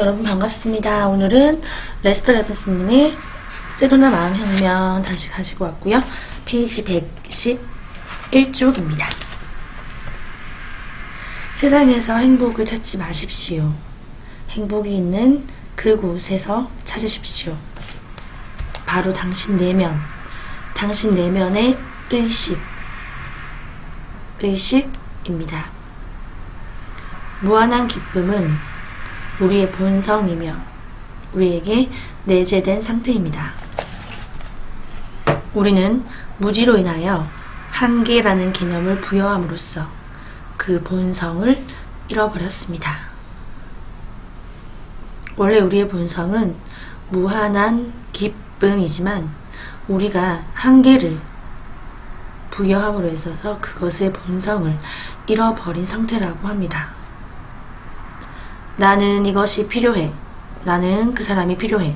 여러분 반갑습니다. 오늘은 레스터 레펜스님의 세도나 마음혁명 다시 가지고 왔고요. 페이지 111쪽입니다. 세상에서 행복을 찾지 마십시오. 행복이 있는 그곳에서 찾으십시오. 바로 당신 내면, 당신 내면의 의식, 의식입니다. 무한한 기쁨은 우리의 본성이며 우리에게 내재된 상태입니다. 우리는 무지로 인하여 한계라는 개념을 부여함으로써 그 본성을 잃어버렸습니다. 원래 우리의 본성은 무한한 기쁨이지만 우리가 한계를 부여함으로 있어서 그것의 본성을 잃어버린 상태라고 합니다. 나는 이것이 필요해. 나는 그 사람이 필요해.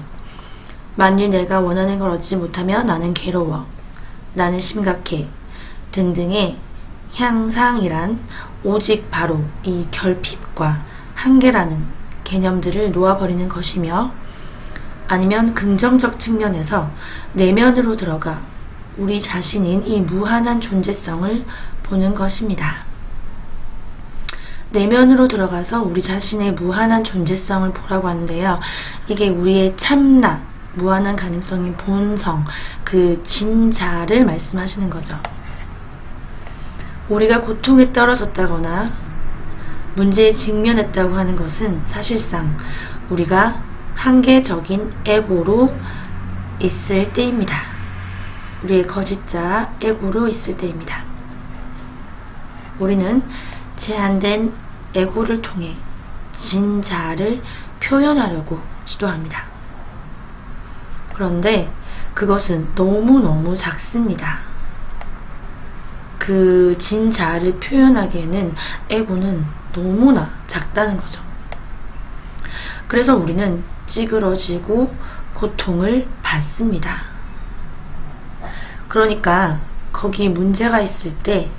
만일 내가 원하는 걸 얻지 못하면 나는 괴로워. 나는 심각해. 등등의 향상이란 오직 바로 이 결핍과 한계라는 개념들을 놓아버리는 것이며 아니면 긍정적 측면에서 내면으로 들어가 우리 자신인 이 무한한 존재성을 보는 것입니다. 내면으로 들어가서 우리 자신의 무한한 존재성을 보라고 하는데요. 이게 우리의 참나, 무한한 가능성인 본성, 그 진자를 말씀하시는 거죠. 우리가 고통에 떨어졌다거나 문제에 직면했다고 하는 것은 사실상 우리가 한계적인 에고로 있을 때입니다. 우리의 거짓자 에고로 있을 때입니다. 우리는 제한된 에고를 통해 진자를 표현하려고 시도합니다. 그런데 그것은 너무너무 작습니다. 그 진자를 표현하기에는 에고는 너무나 작다는 거죠. 그래서 우리는 찌그러지고 고통을 받습니다. 그러니까 거기 문제가 있을 때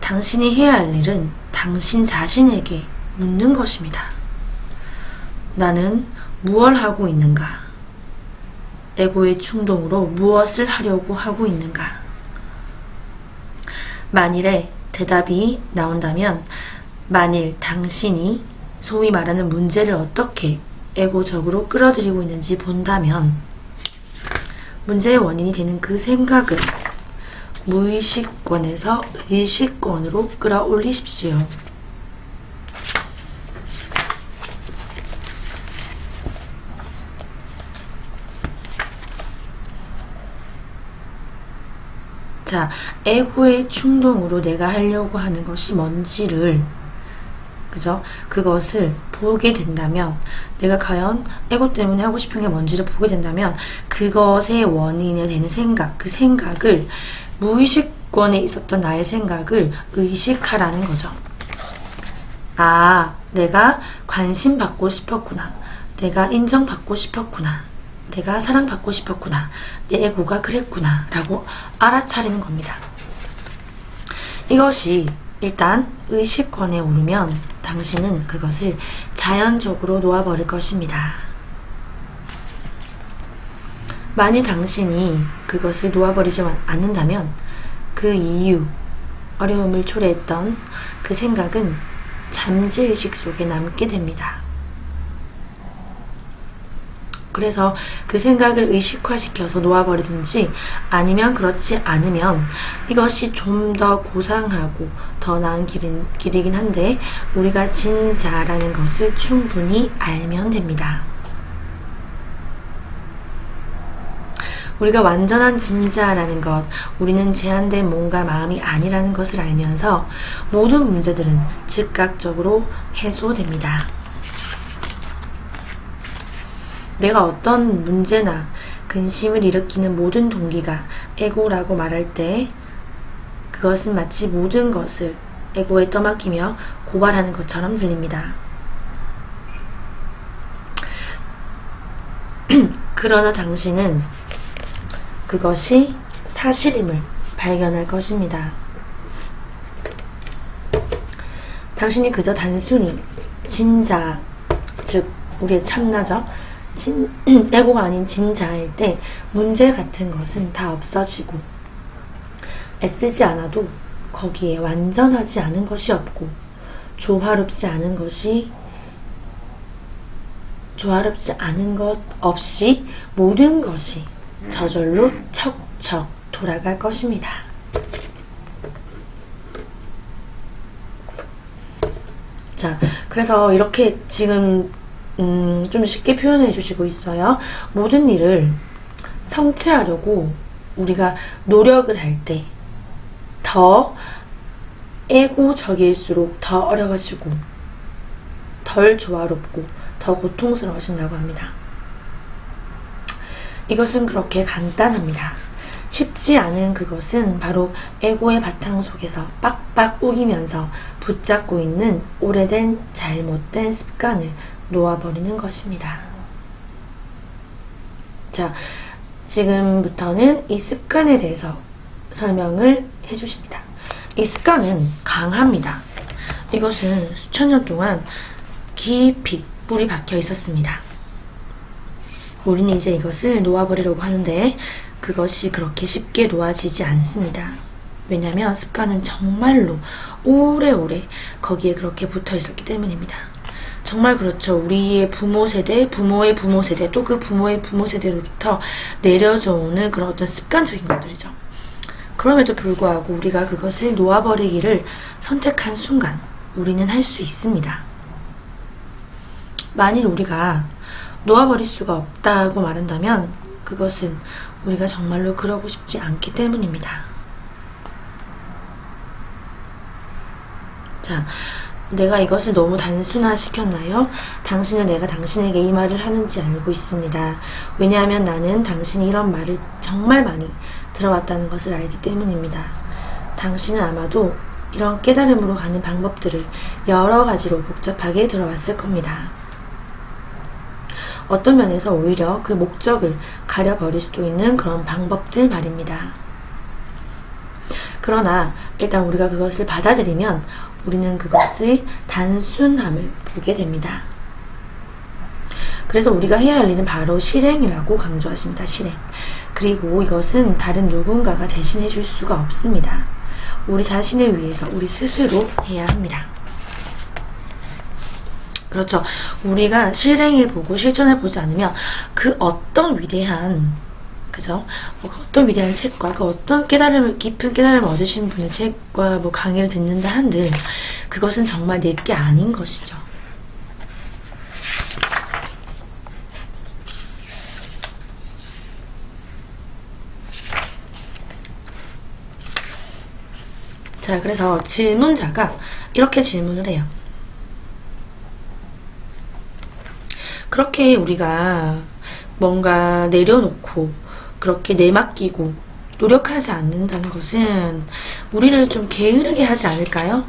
당신이 해야 할 일은 당신 자신에게 묻는 것입니다. 나는 무엇을 하고 있는가? 에고의 충동으로 무엇을 하려고 하고 있는가? 만일에 대답이 나온다면, 만일 당신이 소위 말하는 문제를 어떻게 에고적으로 끌어들이고 있는지 본다면, 문제의 원인이 되는 그 생각을 무의식권에서 의식권으로 끌어올리십시오. 자, 에고의 충동으로 내가 하려고 하는 것이 뭔지를 그죠? 그것을 보게 된다면 내가 과연 에고 때문에 하고 싶은 게 뭔지를 보게 된다면 그것의 원인이 되는 생각, 그 생각을 무의식권에 있었던 나의 생각을 의식하라는 거죠. 아, 내가 관심 받고 싶었구나. 내가 인정받고 싶었구나. 내가 사랑받고 싶었구나. 내 에고가 그랬구나. 라고 알아차리는 겁니다. 이것이 일단 의식권에 오르면 당신은 그것을 자연적으로 놓아버릴 것입니다. 만일 당신이 그것을 놓아버리지 않는다면 그 이유, 어려움을 초래했던 그 생각은 잠재의식 속에 남게 됩니다. 그래서 그 생각을 의식화시켜서 놓아버리든지 아니면 그렇지 않으면 이것이 좀 더 고상하고 더 나은 길인, 길이긴 한데 우리가 진자라는 것을 충분히 알면 됩니다. 우리가 완전한 진자라는 것, 우리는 제한된 몸과 마음이 아니라는 것을 알면서 모든 문제들은 즉각적으로 해소됩니다. 내가 어떤 문제나 근심을 일으키는 모든 동기가 에고라고 말할 때 그것은 마치 모든 것을 에고에 떠맡기며 고발하는 것처럼 들립니다. 그러나 당신은 그것이 사실임을 발견할 것입니다. 당신이 그저 단순히 진자, 즉 우리의 참나죠. 진, 에고가 아닌 진자일 때 문제 같은 것은 다 없어지고 애쓰지 않아도 거기에 완전하지 않은 것이 없고 조화롭지 않은 것이 조화롭지 않은 것 없이 모든 것이 저절로 척척 돌아갈 것입니다. 자, 그래서 이렇게 지금 음, 좀 쉽게 표현해 주시고 있어요. 모든 일을 성취하려고 우리가 노력을 할 때 더 애고적일수록 더 어려워지고 덜 조화롭고 더 고통스러워진다고 합니다. 이것은 그렇게 간단합니다. 쉽지 않은 그것은 바로 에고의 바탕 속에서 빡빡 우기면서 붙잡고 있는 오래된 잘못된 습관을 놓아버리는 것입니다. 자, 지금부터는 이 습관에 대해서 설명을 해주십니다. 이 습관은 강합니다. 이것은 수천 년 동안 깊이 뿌리 박혀 있었습니다. 우리는 이제 이것을 놓아버리려고 하는데 그것이 그렇게 쉽게 놓아지지 않습니다. 왜냐하면 습관은 정말로 오래오래 거기에 그렇게 붙어 있었기 때문입니다. 정말 그렇죠. 우리의 부모 세대, 부모의 부모 세대, 또 그 부모의 부모 세대로부터 내려져 오는 그런 어떤 습관적인 것들이죠. 그럼에도 불구하고 우리가 그것을 놓아버리기를 선택한 순간 우리는 할 수 있습니다. 만일 우리가 놓아버릴 수가 없다고 말한다면 그것은 우리가 정말로 그러고 싶지 않기 때문입니다. 자, 내가 이것을 너무 단순화시켰나요? 당신은 내가 당신에게 이 말을 하는지 알고 있습니다. 왜냐하면 나는 당신이 이런 말을 정말 많이 들어왔다는 것을 알기 때문입니다. 당신은 아마도 이런 깨달음으로 가는 방법들을 여러 가지로 복잡하게 들어왔을 겁니다. 어떤 면에서 오히려 그 목적을 가려버릴 수도 있는 그런 방법들 말입니다. 그러나 일단 우리가 그것을 받아들이면 우리는 그것의 단순함을 보게 됩니다. 그래서 우리가 해야 할 일은 바로 실행이라고 강조하십니다. 실행. 그리고 이것은 다른 누군가가 대신해 줄 수가 없습니다. 우리 자신을 위해서 우리 스스로 해야 합니다. 그렇죠. 우리가 실행해 보고 실천해 보지 않으면 그 어떤 위대한 그죠? 그 어떤 위대한 책과 그 어떤 깨달음을 깊은 깨달음을 얻으신 분의 책과 뭐 강의를 듣는다 한들 그것은 정말 내게 아닌 것이죠. 자, 그래서 질문자가 이렇게 질문을 해요. 그렇게 우리가 뭔가 내려놓고 그렇게 내맡기고 노력하지 않는다는 것은 우리를 좀 게으르게 하지 않을까요?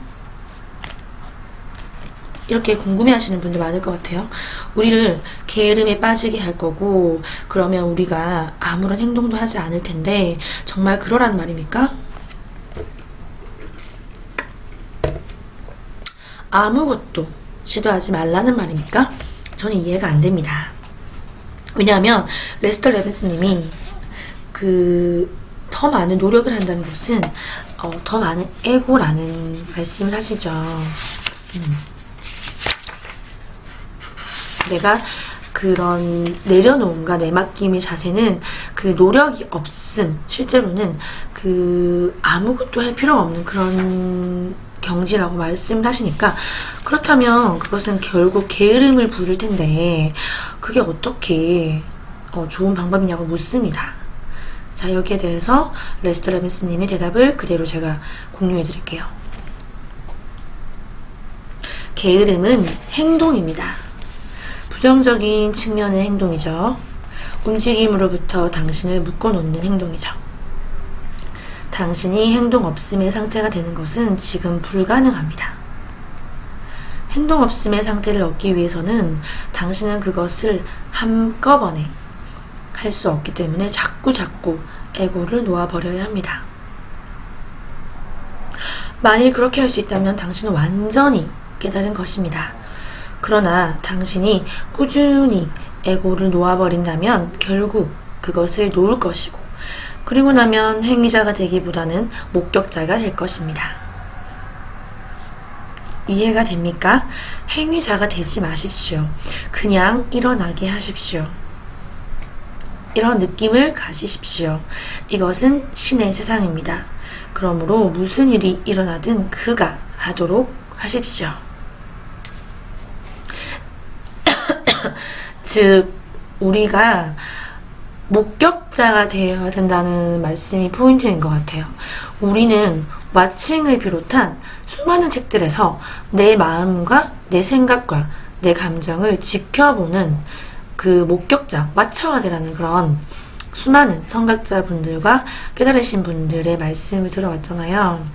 이렇게 궁금해 하시는 분들 많을 것 같아요. 우리를 게으름에 빠지게 할 거고, 그러면 우리가 아무런 행동도 하지 않을 텐데, 정말 그러란 말입니까? 아무것도 시도하지 말라는 말입니까? 저는 이해가 안 됩니다. 왜냐하면 레스터 레빈스님이 그 더 많은 노력을 한다는 것은 어, 더 많은 에고라는 말씀을 하시죠. 음. 내가 그런 내려놓음과 내맡김의 자세는 그 노력이 없음 실제로는 그 아무것도 할 필요가 없는 그런 경지라고 말씀을 하시니까 그렇다면 그것은 결국 게으름을 부를 텐데 그게 어떻게 어, 좋은 방법이냐고 묻습니다. 자 여기에 대해서 레스터라미스님의 대답을 그대로 제가 공유해 드릴게요. 게으름은 행동입니다. 부정적인 측면의 행동이죠. 움직임으로부터 당신을 묶어놓는 행동이죠. 당신이 행동 없음의 상태가 되는 것은 지금 불가능합니다. 행동 없음의 상태를 얻기 위해서는 당신은 그것을 한꺼번에 할 수 없기 때문에 자꾸 자꾸 에고를 놓아버려야 합니다. 만일 그렇게 할 수 있다면 당신은 완전히 깨달은 것입니다. 그러나 당신이 꾸준히 에고를 놓아버린다면 결국 그것을 놓을 것이고 그리고 나면 행위자가 되기보다는 목격자가 될 것입니다. 이해가 됩니까? 행위자가 되지 마십시오. 그냥 일어나게 하십시오. 이런 느낌을 가지십시오. 이것은 신의 세상입니다. 그러므로 무슨 일이 일어나든 그가 하도록 하십시오. 즉, 우리가 목격자가 되어야 된다는 말씀이 포인트인 것 같아요. 우리는 와칭을 비롯한 수많은 책들에서 내 마음과 내 생각과 내 감정을 지켜보는 그 목격자, 되라는 그런 수많은 성각자 분들과 깨달으신 분들의 말씀을 들어왔잖아요.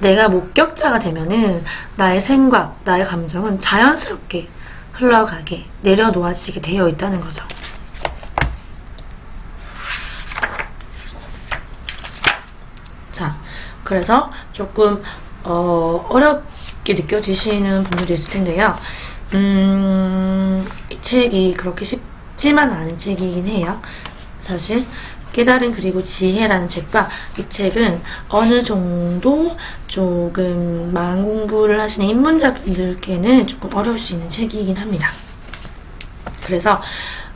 내가 목격자가 되면은 나의 생각, 나의 감정은 자연스럽게 흘러가게 내려놓아지게 되어 있다는 거죠. 자, 그래서 조금 어, 어렵게 느껴지시는 분들도 있을 텐데요. 음, 이 책이 그렇게 쉽지만 않은 책이긴 해요. 사실 깨달은 그리고 지혜라는 책과 이 책은 어느 정도 조금 마음 공부를 하시는 입문자분들께는 조금 어려울 수 있는 책이긴 합니다. 그래서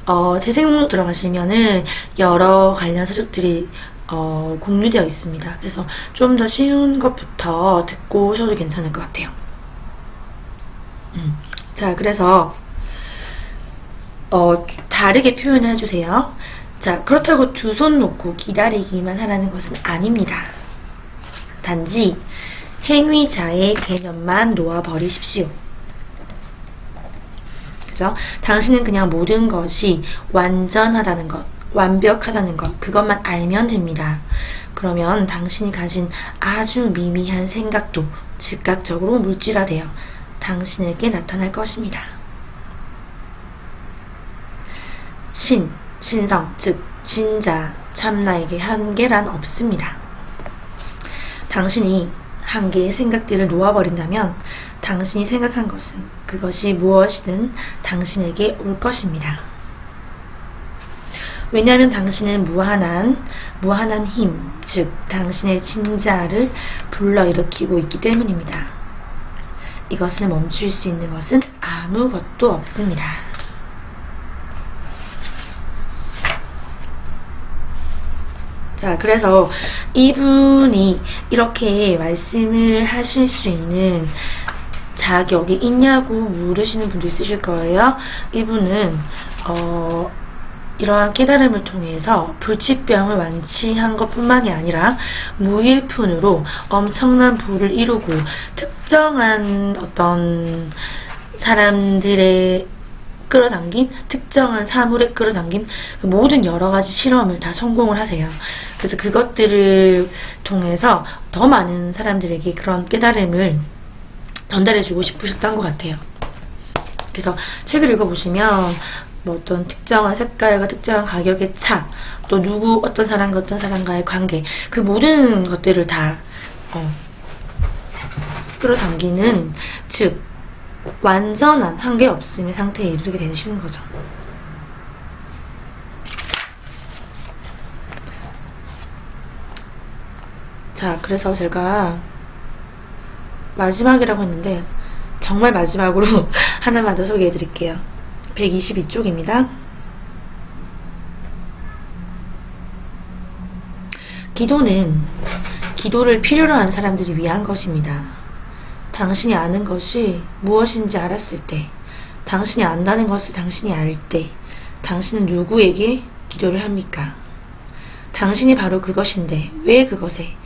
어, 재생 목록 들어가시면은 여러 관련 서적들이 어, 공유되어 있습니다. 그래서 좀 더 쉬운 것부터 듣고 오셔도 괜찮을 것 같아요. 음. 자, 그래서 어, 다르게 표현을 해주세요. 자, 그렇다고 두 손 놓고 기다리기만 하라는 것은 아닙니다. 단지 행위자의 개념만 놓아버리십시오. 그죠? 당신은 그냥 모든 것이 완전하다는 것, 완벽하다는 것, 그것만 알면 됩니다. 그러면 당신이 가진 아주 미미한 생각도 즉각적으로 물질화되어 당신에게 나타날 것입니다. 신, 신성, 즉, 진자, 참나에게 한계란 없습니다. 당신이 한계의 생각들을 놓아버린다면 당신이 생각한 것은 그것이 무엇이든 당신에게 올 것입니다. 왜냐하면 당신은 무한한, 무한한 힘, 즉, 당신의 진자를 불러일으키고 있기 때문입니다. 이것을 멈출 수 있는 것은 아무것도 없습니다. 자, 그래서 이분이 이렇게 말씀을 하실 수 있는 자격이 있냐고 물으시는 분도 있으실 거예요. 이분은, 어, 이러한 깨달음을 통해서 불치병을 완치한 것 뿐만이 아니라 무일푼으로 엄청난 부를 이루고 특정한 어떤 사람들의 끌어당김, 특정한 사물의 끌어당김, 그 모든 여러 가지 실험을 다 성공을 하세요. 그래서 그것들을 통해서 더 많은 사람들에게 그런 깨달음을 전달해주고 싶으셨던 것 같아요. 그래서 책을 읽어보시면 뭐 어떤 특정한 색깔과 특정한 가격의 차, 또 누구 어떤 사람과 어떤 사람과의 관계, 그 모든 것들을 다 어, 끌어당기는 즉 완전한 한계 없음의 상태에 이르게 되시는 거죠. 자, 그래서 제가 마지막이라고 했는데 정말 마지막으로 하나만 더 소개해 드릴게요. 122쪽입니다. 기도는 기도를 필요로 하는 사람들이 위한 것입니다. 당신이 아는 것이 무엇인지 알았을 때, 당신이 안다는 것을 당신이 알 때, 당신은 누구에게 기도를 합니까? 당신이 바로 그것인데, 왜 그것에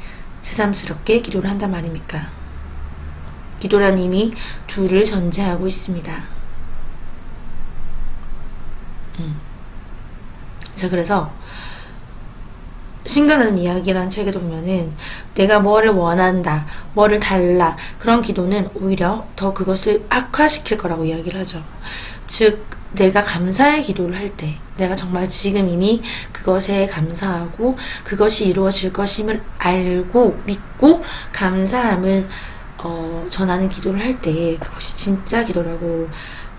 새삼스럽게 기도를 한단 말입니까? 기도란 이미 둘을 전제하고 있습니다. 자, 그래서 신간하는 이야기라는 책에도 보면은 내가 뭐를 원한다, 뭐를 달라 그런 기도는 오히려 더 그것을 악화시킬 거라고 이야기를 하죠. 즉 내가 감사의 기도를 할 때 내가 정말 지금 이미 그것에 감사하고 그것이 이루어질 것임을 알고 믿고 감사함을 어, 전하는 기도를 할 때 그것이 진짜 기도라고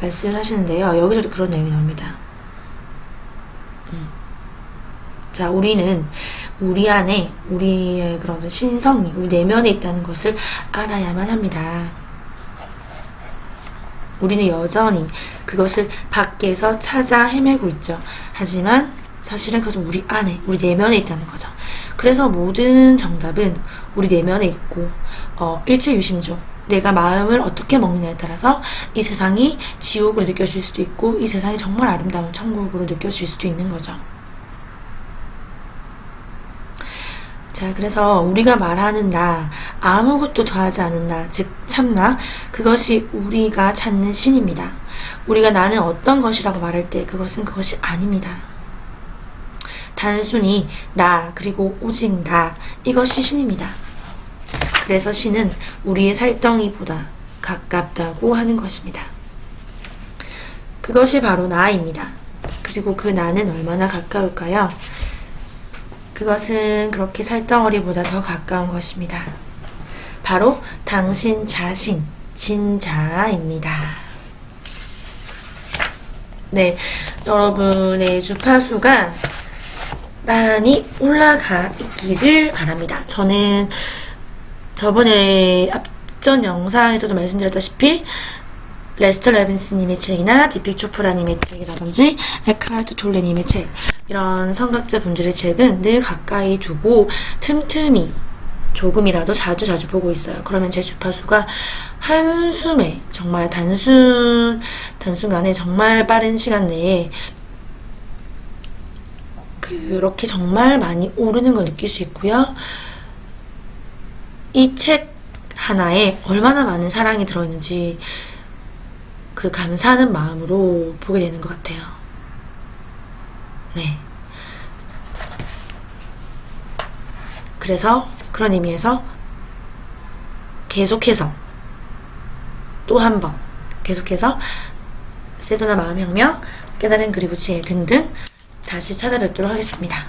말씀을 하시는데요. 여기서도 그런 내용이 나옵니다. 음. 자, 우리는 우리 안에 우리의 그런 신성이 우리 내면에 있다는 것을 알아야만 합니다. 우리는 여전히 그것을 밖에서 찾아 헤매고 있죠. 하지만 사실은 그것은 우리 안에, 우리 내면에 있다는 거죠. 그래서 모든 정답은 우리 내면에 있고, 어, 일체유심조. 내가 마음을 어떻게 먹느냐에 따라서 이 세상이 지옥으로 느껴질 수도 있고, 이 세상이 정말 아름다운 천국으로 느껴질 수도 있는 거죠. 자, 그래서 우리가 말하는 나, 아무것도 더하지 않은 나, 즉, 참나, 그것이 우리가 찾는 신입니다. 우리가 나는 어떤 것이라고 말할 때 그것은 그것이 아닙니다. 단순히 나, 그리고 오직 나, 이것이 신입니다. 그래서 신은 우리의 살덩이보다 가깝다고 하는 것입니다. 그것이 바로 나입니다. 그리고 그 나는 얼마나 가까울까요? 그것은 그렇게 살덩어리보다 더 가까운 것입니다. 바로 당신 자신, 진자입니다. 네, 여러분의 주파수가 많이 올라가 있기를 바랍니다. 저는 저번에 앞전 영상에서도 말씀드렸다시피 레스터 레빈스님의 책이나 디픽 초프라님의 책이라든지 에카르트 톨레님의 책 이런 성각자 분들의 책은 늘 가까이 두고 틈틈이 조금이라도 자주 자주 보고 있어요. 그러면 제 주파수가 한숨에 정말 단순 단순간에 정말 빠른 시간 내에 그렇게 정말 많이 오르는 걸 느낄 수 있고요. 이 책 하나에 얼마나 많은 사랑이 들어있는지 그 감사하는 마음으로 보게 되는 것 같아요. 네. 그래서 그런 의미에서 계속해서 또 한 번 계속해서 세도나 마음혁명, 깨달은 그리고 지혜 등등 다시 찾아뵙도록 하겠습니다.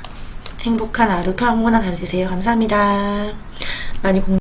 행복한 하루 평온한 하루 되세요. 감사합니다. 많이 공